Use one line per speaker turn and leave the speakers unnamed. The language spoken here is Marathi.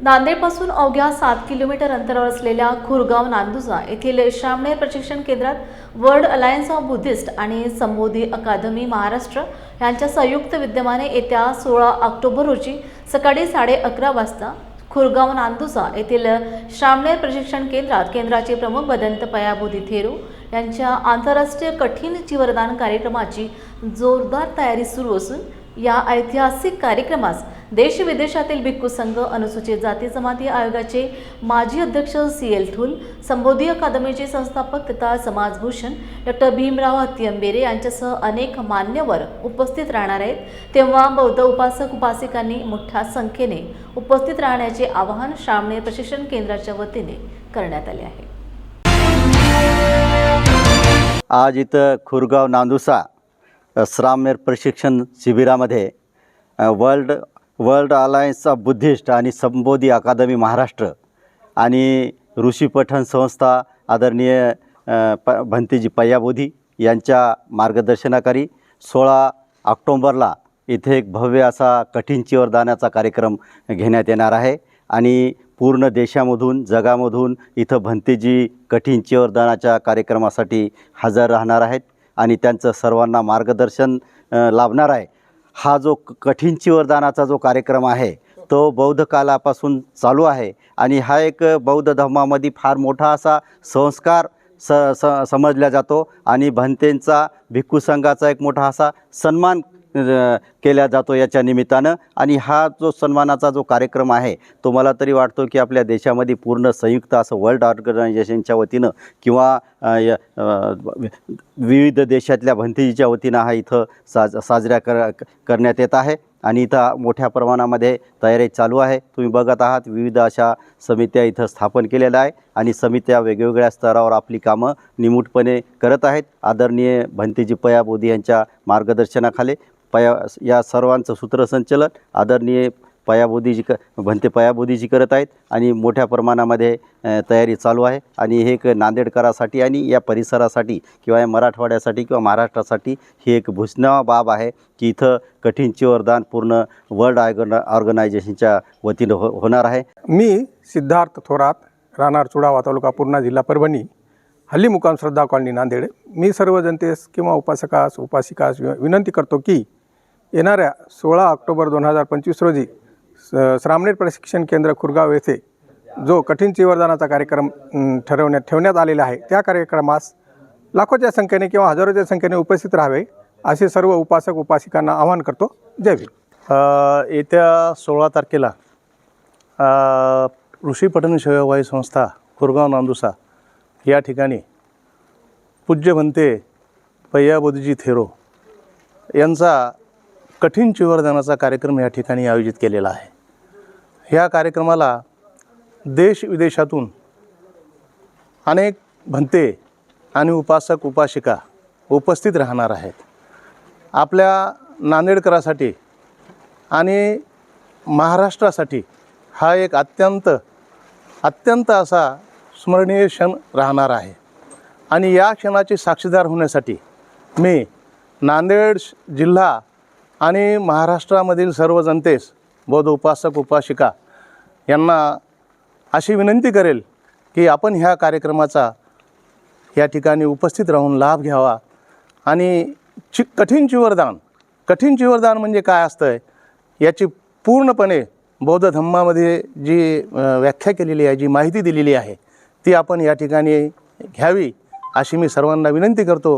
नांदेडपासून अवघ्या सात किलोमीटर अंतरावर असलेल्या खुरगाव नांदुजा येथील श्रामणेर प्रशिक्षण केंद्रात वर्ल्ड अलायन्स ऑफ बुद्धिस्ट आणि संबोधी अकादमी महाराष्ट्र यांच्या संयुक्त विद्यमाने येत्या सोळा ऑक्टोबर रोजी सकाळी साडे अकरा वाजता खुरगाव नांदुजा येथील श्रामणेर प्रशिक्षण केंद्रात केंद्राचे प्रमुख बदंत पयाबोधी थेरू यांच्या आंतरराष्ट्रीय कठीण जीवरदान कार्यक्रमाची जोरदार तयारी सुरू असून या ऐतिहासिक कार्यक्रमास देश विदेशातील भिक्खू संघ अनुसूचित जाती जमाती आयोगाचे माजी अध्यक्ष सी एल थुल संबोधी अकादमीचे संस्थापक तथा समाजभूषण डॉक्टर भीमराव हतियंबेरे यांच्यासह अनेक मान्यवर उपस्थित राहणार आहेत. तेव्हा बौद्ध उपासक उपासिकांनी मोठ्या संख्येने उपस्थित राहण्याचे आवाहन श्रामणे प्रशिक्षण केंद्राच्या वतीने करण्यात आले आहे.
आज इथं खुरगाव नांदुसा श्राम्य प्रशिक्षण शिबिरामध्ये world world alliance of Buddhist आणि संबोधी अकादमी महाराष्ट्र आणि ऋषी पठण संस्था आदरणीय प भंतीजी पय्याबोधी यांच्या मार्गदर्शनाखाली सोळा ऑक्टोंबरला इथे एक भव्य असा कठीण चिवरदानाचा कार्यक्रम घेण्यात येणार आहे आणि पूर्ण देशामधून जगामधून इथं भंतेजी कठीण चिवरदानाच्या कार्यक्रमासाठी हजर राहणार आहेत. आणि त्यांचं सर्वांना मार्गदर्शन लाभणार आहे. हा जो क- कठीण चिवरदानाचा जो कार्यक्रम आहे तो बौद्ध कालापासून चालू आहे आणि हा एक बौद्ध धर्मामध्ये फार मोठा असा संस्कार स स समजला जातो आणि भंतेंचा भिक्खू संघाचा एक मोठा असा सन्मान केला जातो याच्या निमित्तानं. आणि हा जो सन्मानाचा जो कार्यक्रम आहे तो मला तरी वाटतो की आपल्या देशामध्ये पूर्ण संयुक्त असं वर्ल्ड ऑर्गनायझेशनच्या वतीनं किंवा य- विविध देशातल्या भंतीजीच्या वतीनं हा इथं साज साजऱ्या कर करण्यात येत आहे. आणि इथं मोठ्या प्रमाणामध्ये तयारी चालू आहे. तुम्ही बघत आहात विविध अशा समित्या इथं स्थापन केलेल्या आहे आणि समित्या वेगवेगळ्या स्तरावर आपली कामं निमूटपणे करत आहेत. आदरणीय भंतीजी पया बोधी यांच्या मार्गदर्शनाखाली पया या सर्वांचं सूत्रसंचलन आदरणीय पयाबोधीजी क भंते पयाबोधीजी करत आहेत आणि मोठ्या प्रमाणामध्ये तयारी चालू आहे. आणि हे एक नांदेडकरासाठी आणि या परिसरासाठी किंवा या मराठवाड्यासाठी किंवा महाराष्ट्रासाठी ही एक भूषणावा बाब आहे की इथं कठीण चिवरदान पूर्ण वर्ल्ड ऑर्गन ऑर्गनायझेशनच्या वतीनं हो होणार आहे.
मी सिद्धार्थ थोरात राहणार चुडावा तालुका पूर्णा जिल्हा परभणी हल्ली मुकाम श्रद्धा कॉलनी नांदेड. मी सर्व जनतेस किंवा उपासकास उपासिकास वि- विनंती करतो की येणाऱ्या सोळा ऑक्टोबर दोन हजार पंचवीस रोजी स- श्रामणेर प्रशिक्षण केंद्र खुरगाव येथे जो कठीण चिवरदानाचा कार्यक्रम ठरवण्यात ठेवण्यात आलेला आहे त्या कार्यक्रमास लाखोच्या संख्येने किंवा हजारोच्या संख्येने उपस्थित राहावे असे सर्व उपासक उपासिकांना आवाहन करतो. जय भीम.
येत्या सोळा तारखेला ऋषी पठण सेवाभावी संस्था खुरगाव नांदुसा या ठिकाणी पूज्य म्हणते पय्याबोधीजी थेरो यांचा कठीण चिवरदानाचा कार्यक्रम या ठिकाणी आयोजित केलेला आहे. ह्या कार्यक्रमाला देश विदेशातून अनेक भंते आणि उपासक उपासिका उपस्थित राहणार आहेत. आपल्या नांदेडकरासाठी आणि महाराष्ट्रासाठी हा एक अत्यंत अत्यंत असा स्मरणीय क्षण राहणार आहे. आणि या क्षणाचे साक्षीदार होण्यासाठी मी नांदेड श- जिल्हा आणि महाराष्ट्रामधील सर्व जनतेस बौद्ध उपासक उपासिका यांना अशी विनंती करेल की आपण ह्या कार्यक्रमाचा या ठिकाणी उपस्थित राहून लाभ घ्यावा. आणि चि कठीण चिवरदान कठीण चिवरदान म्हणजे काय असतं आहे याची पूर्णपणे बौद्ध धम्मामध्ये जी व्याख्या केलेली आहे जी माहिती दिलेली आहे ती आपण या ठिकाणी घ्यावी अशी मी सर्वांना विनंती करतो.